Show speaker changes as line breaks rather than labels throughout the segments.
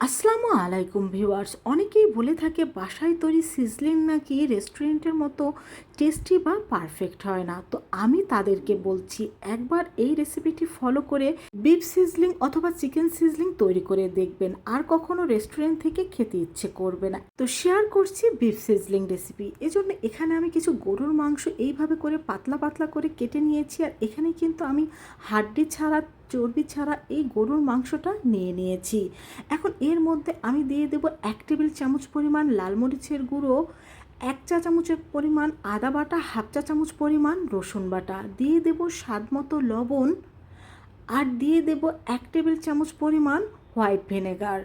আসসালামু আলাইকুম ভিউয়ার্স অনেকেই বলে থাকে বাসায় তৈরি সিজলিং নাকি রেস্টুরেন্টের মতো টেস্টি বা পারফেক্ট হয় না। তো আমি তাদেরকে বলছি, একবার এই রেসিপিটি ফলো করে বিফ সিজলিং অথবা চিকেন সিজলিং তৈরি করে দেখবেন। আর কখনো রেস্টুরেন্ট থেকে খেতে ইচ্ছে করবে না। তো শেয়ার করছি বিফ সিজলিং রেসিপি এজন্য এখানে আমি কিছু গরুর মাংস এইভাবে করে পাতলা পাতলা করে কেটে নিয়েছি। আর এখানে কিন্তু আমি হাড্ডি ছাড়া, চর্বি ছাড়া এই গরুর মাংসটা নিয়ে নিয়েছি। এখন এর মধ্যে আমি দিয়ে দেব এক টেবিল চামচ পরিমাণ লাল মরিচের গুঁড়ো এক চা চামচের পরিমাণ আদা বাটা, হাফ চা চামচ পরিমাণ রসুন বাটা। দিয়ে দেব স্বাদ মতো লবণ আর দিয়ে দেব এক টেবিল চামচ পরিমাণ হোয়াইট ভিনেগার।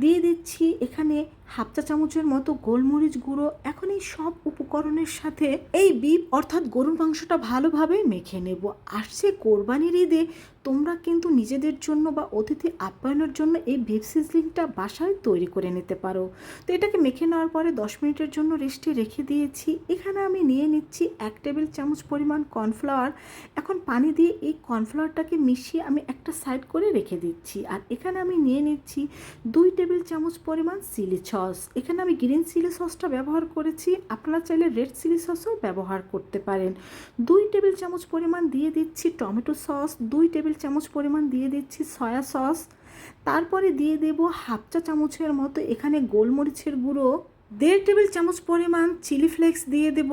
দিয়ে দিচ্ছি এখানে হাফ চা চামচের মতো গোলমরিচ গুঁড়ো এখন এই সব উপকরণের সাথে এই বিপ অর্থাৎ গরুর মাংসটা ভালোভাবে মেখে নেব। আসছে কোরবানির ঈদে তোমরা কিন্তু নিজেদের জন্য বা অতিথি আপ্যায়নের জন্য এই বিপ সিজলিংটা বাসায় তৈরি করে নিতে পারো। তো এটাকে মেখে নেওয়ার পরে দশ মিনিটের জন্য রেস্টে রেখে দিয়েছি। এখানে আমি নিয়ে নিচ্ছি এক টেবিল চামচ পরিমাণ কর্নফ্লাওয়ার। এখন পানি দিয়ে এই কর্নফ্লাওয়ারটাকে মিশিয়ে আমি একটা সাইড করে রেখে দিচ্ছি। আর এখানে আমি নিয়ে নিচ্ছি দুই টেবিল চামচ পরিমাণ চিলি সস। এখানে আমি গ্রিন চিলি সসটা ব্যবহার করেছি। আপনারা চাইলে রেড চিলি সসও ব্যবহার করতে পারেন। দুই টেবিল চামচ পরিমাণ দিয়ে দিচ্ছি টমেটো সস, দুই টেবিল চামচ পরিমাণ দিয়ে দিচ্ছি সয়া সস। তারপরে দিয়ে দেব হাফ চা চামচের মতো এখানে গোলমরিচের গুঁড়ো। দেড় টেবিল চামচ পরিমাণ চিলি ফ্লেক্স দিয়ে দেব।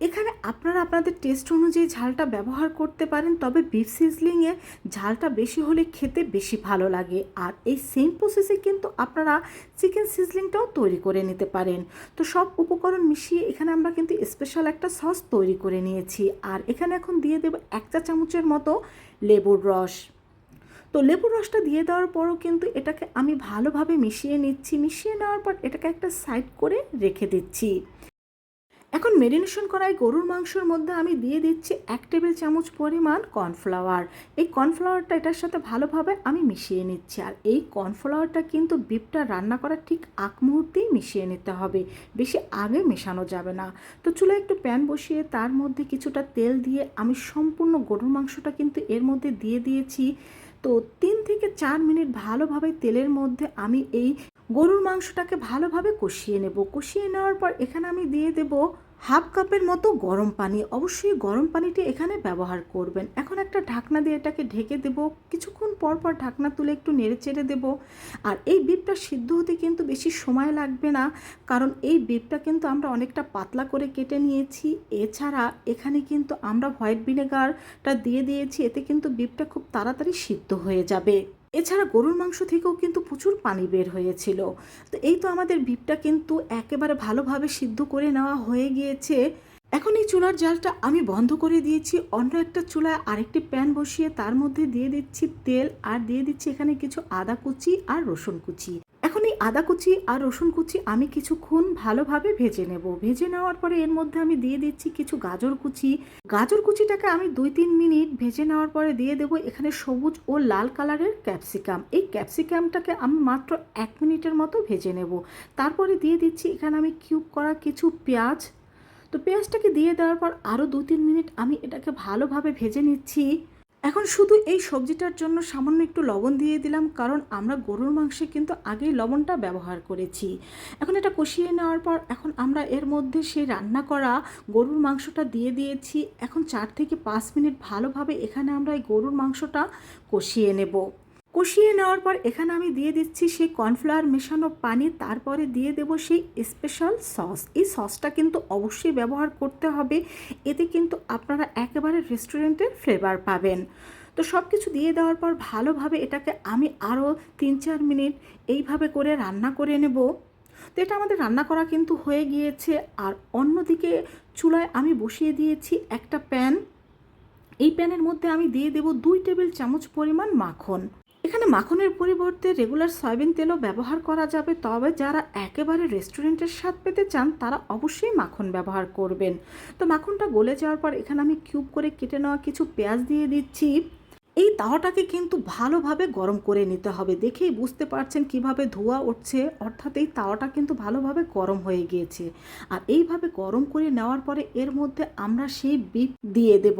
এখানে আপনারা আপনাদের টেস্ট অনুযায়ী ঝালটা ব্যবহার করতে পারেন, তবে বিফ সিজলিংয়ে ঝালটা বেশি হলে খেতে বেশি ভালো লাগে। আর এই সেম প্রসেসে কিন্তু আপনারা চিকেন সিজলিংটাও তৈরি করে নিতে পারেন। তো সব উপকরণ মিশিয়ে এখানে আমরা কিন্তু স্পেশাল একটা সস তৈরি করে নিয়েছি। আর এখানে এখন দিয়ে দেবো এক চা চামচের মতো লেবুর রস। তো লেবুর রসটা দিয়ে দেওয়ার পরও কিন্তু এটাকে আমি ভালোভাবে মিশিয়ে নিচ্ছি। মিশিয়ে নেওয়ার পর এটাকে একটা সাইড করে রেখে দিচ্ছি। এখন মেরিনেশন করা এই গরুর মাংসের মধ্যে আমি দিয়ে দিচ্ছি এক টেবিল চামচ পরিমাণ কর্নফ্লাওয়ার। এই কর্নফ্লাওয়ারটা এটার সাথে ভালোভাবে আমি মিশিয়ে নিচ্ছি। আর এই কর্নফ্লাওয়ারটা কিন্তু বিপটা রান্না করার ঠিক আগ মুহূর্তেই মিশিয়ে নিতে হবে। বেশি আগে মেশানো যাবে না। তো চুলায় একটু প্যান বসিয়ে তার মধ্যে কিছুটা তেল দিয়ে আমি সম্পূর্ণ গরুর মাংসটা কিন্তু এর মধ্যে দিয়ে দিয়েছি। তো তিন থেকে চার মিনিট ভালোভাবে তেলের মধ্যে আমি এই গরুর মাংসটাকে ভালোভাবে কষিয়ে নেব। কষিয়ে নেওয়ার পর এখানে আমি দিয়ে দেব হাফ কাপের মতো গরম পানি। অবশ্যই গরম পানিটি এখানে ব্যবহার করবেন। এখন একটা ঢাকনা দিয়ে এটাকে ঢেকে দেব। কিছুক্ষণ পর পর ঢাকনা তুলে একটু নেড়ে চেড়ে দেবো। আর এই বিপটা সিদ্ধ হতে কিন্তু বেশি সময় লাগবে না, কারণ এই বিপটা কিন্তু আমরা অনেকটা পাতলা করে কেটে নিয়েছি। এছাড়া এখানে কিন্তু আমরা হোয়াইট ভিনেগারটা দিয়ে দিয়েছি। এতে কিন্তু বিপটা খুব তাড়াতাড়ি সিদ্ধ হয়ে যাবে। এছাড়া গরুর মাংস থেকেও কিন্তু প্রচুর পানি বের হয়েছিল। তো এই তো আমাদের বিপটা কিন্তু একেবারে ভালোভাবে সিদ্ধ করে নেওয়া হয়ে গিয়েছে। এখন এই চুলার জালটা আমি বন্ধ করে দিয়েছি। অন্য একটা চুলায় আরেকটি প্যান বসিয়ে তার মধ্যে দিয়ে দিচ্ছি তেল আর দিয়ে দিচ্ছি এখানে কিছু আদা কুচি আর রসুন কুচি। এখন এই আদা কুচি আর রসুন কুচি আমি কিছুক্ষণ ভালোভাবে ভেজে নেব। ভেজে নেওয়ার পরে এর মধ্যে আমি দিয়ে দিচ্ছি কিছু গাজর কুচি। গাজর কুচিটাকে আমি দুই তিন মিনিট ভেজে নেওয়ার পরে দিয়ে দেবো এখানে সবুজ ও লাল কালারের ক্যাপসিকাম। এই ক্যাপসিকামটাকে আমি মাত্র এক মিনিটের মতো ভেজে নেব। তারপরে দিয়ে দিচ্ছি এখানে আমি কিউব করা কিছু পেঁয়াজ। তো পেঁয়াজটাকে দিয়ে দেওয়ার পর আরও দু তিন মিনিট আমি এটাকে ভালোভাবে ভেজে নিচ্ছি। এখন শুধু এই সবজিটার জন্য সামান্য একটু লবণ দিয়ে দিলাম, কারণ আমরা গরুর মাংসে কিন্তু আগেই লবণটা ব্যবহার করেছি। এখন এটা কষিয়ে নেওয়ার পর এখন আমরা এর মধ্যে সেই রান্না করা গরুর মাংসটা দিয়ে দিয়েছি। এখন চার থেকে পাঁচ মিনিট ভালোভাবে এখানে আমরা এই গরুর মাংসটা কষিয়ে নেব। কষিয়ে নেওয়ার পর এখানে আমি দিয়ে দিচ্ছি সেই কর্নফ্লাওয়ার মেশানো পানি, তারপরে দিয়ে দেব সেই স্পেশাল সস। এই সসটা কিন্তু অবশ্যই ব্যবহার করতে হবে। এতে কিন্তু আপনারা একেবারে রেস্টুরেন্টের ফ্লেভার পাবেন। তো সব কিছু দিয়ে দেওয়ার পর ভালোভাবে এটাকে আমি আরও তিন চার মিনিট এইভাবে করে রান্না করে নেব। তো এটা আমাদের রান্না করা কিন্তু হয়ে গিয়েছে। আর অন্যদিকে চুলায় আমি বসিয়ে দিয়েছি একটা প্যান। এই প্যানের মধ্যে আমি দিয়ে দেব দুই টেবিল চামচ পরিমাণ মাখন। এখানে মাখনের পরিবর্তে রেগুলার সয়াবিন তেলও ব্যবহার করা যাবে, তবে যারা একেবারে রেস্টুরেন্টের স্বাদ পেতে চান, তারা অবশ্যই মাখন ব্যবহার করবেন। তো মাখনটা গলে যাওয়ার পর এখানে আমি কিউব করে কেটে নেওয়া কিছু পেঁয়াজ দিয়ে দিচ্ছি। এই তাওয়াটাকে কিন্তু ভালোভাবে গরম করে নিতে হবে। দেখেই বুঝতে পারছেন কীভাবে ধোয়া উঠছে। অর্থাৎ এই তাওয়াটা কিন্তু ভালোভাবে গরম হয়ে গিয়েছে। আর এইভাবে গরম করে নেওয়ার পরে এর মধ্যে আমরা সেই বিপ দিয়ে দেব।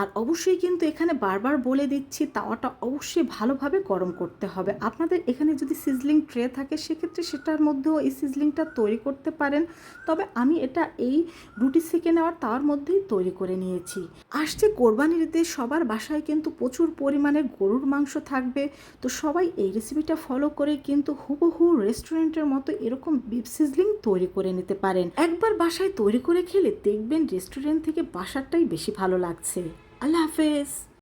আর অবশ্যই কিন্তু এখানে বারবার বলে দিচ্ছি, তাওয়াটা অবশ্যই ভালোভাবে গরম করতে হবে। আপনাদের এখানে যদি সিজলিং ট্রে থাকে, সেক্ষেত্রে সেটার মধ্যেও এই সিজলিংটা তৈরি করতে পারেন। তবে আমি এটা এই রুটি সেকে নেওয়ার তাওয়ার মধ্যেই তৈরি করে নিয়েছি। আসছে কোরবানির ঈদে সবার বাসায় কিন্তু প্রচুর পরিমাণে গরুর মাংস থাকবে। তো সবাই এই রেসিপিটা ফলো করে কিন্তু হুবহু রেস্টুরেন্টের মতো এরকম বিফ সিজলিং তৈরি করে নিতে পারেন। একবার বাসায় তৈরি করে খেলে দেখবেন রেস্টুরেন্ট থেকে বাসারটাই বেশি ভালো লাগছে। আল্লাহ হাফেজ।